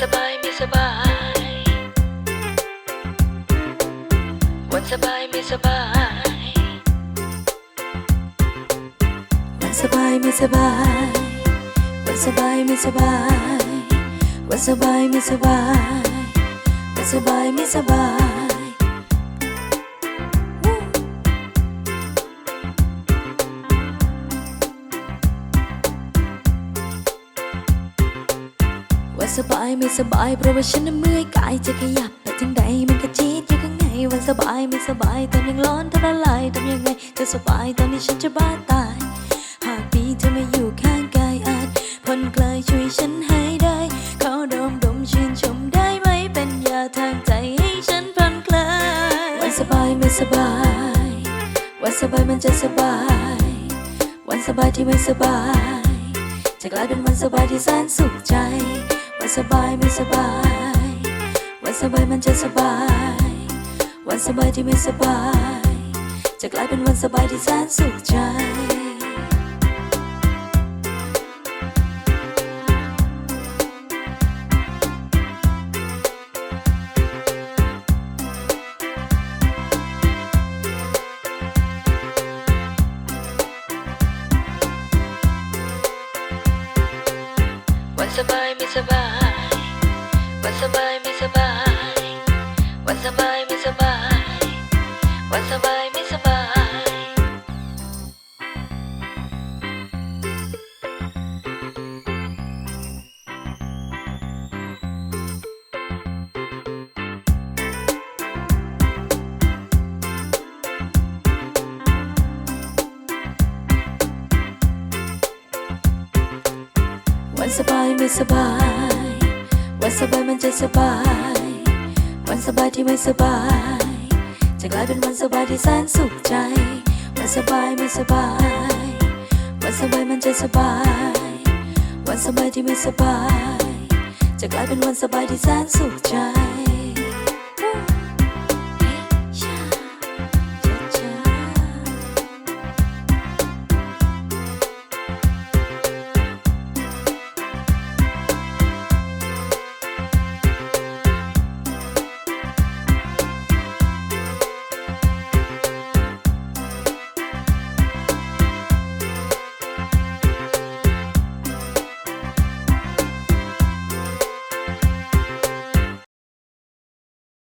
สบายไม่สบาย วันสบายไม่สบาย วันสบายไม่สบาย วันสบายไม่สบาย วันสบายไม่สบาย วันสบายไม่สบาย สบายไม่สบายเพราะว่าฉันน่ะเมื่อยกายจะขยับแต่ทังใดมันก็จีดอยู่ข้างในวันสบายไม่สบายตอนยังร้อนทละลายทำยังไงจะสบายตอนนี้ฉันจะบ้าตาย หากมีเธอมาอยู่ข้างกายอาจผ่อนคลายช่วยฉันให้ได้ขอดมดมชื่นชมได้ไหมเป็นยาทางใจให้ฉันผ่อนคลายวันสบายไม่สบายวันสบายมันจะสบาย วันสบายที่ไม่สบายจะกลายเป็นวันสบายที่แสนสุขใจ สบายไม่สบาย วันสบายมันจะสบาย วันสบายที่ไม่สบาย จะกลายเป็นวันสบายที่แสนสุขใจ วันสบายไม่สบาย วันสบายไม่สบาย วันสบายไม่สบาย วันสบายไม่สบาย วันสบายไม่สบาย วันสบายมันจะสบาย วันสบายที่ไม่สบาย จะกลายเป็นวันสบายที่แสนสุขใจ วันสบายไม่สบาย วันสบายมันจะสบาย วันสบายที่ไม่สบาย จะกลายเป็นวันสบายที่แสนสุขใจ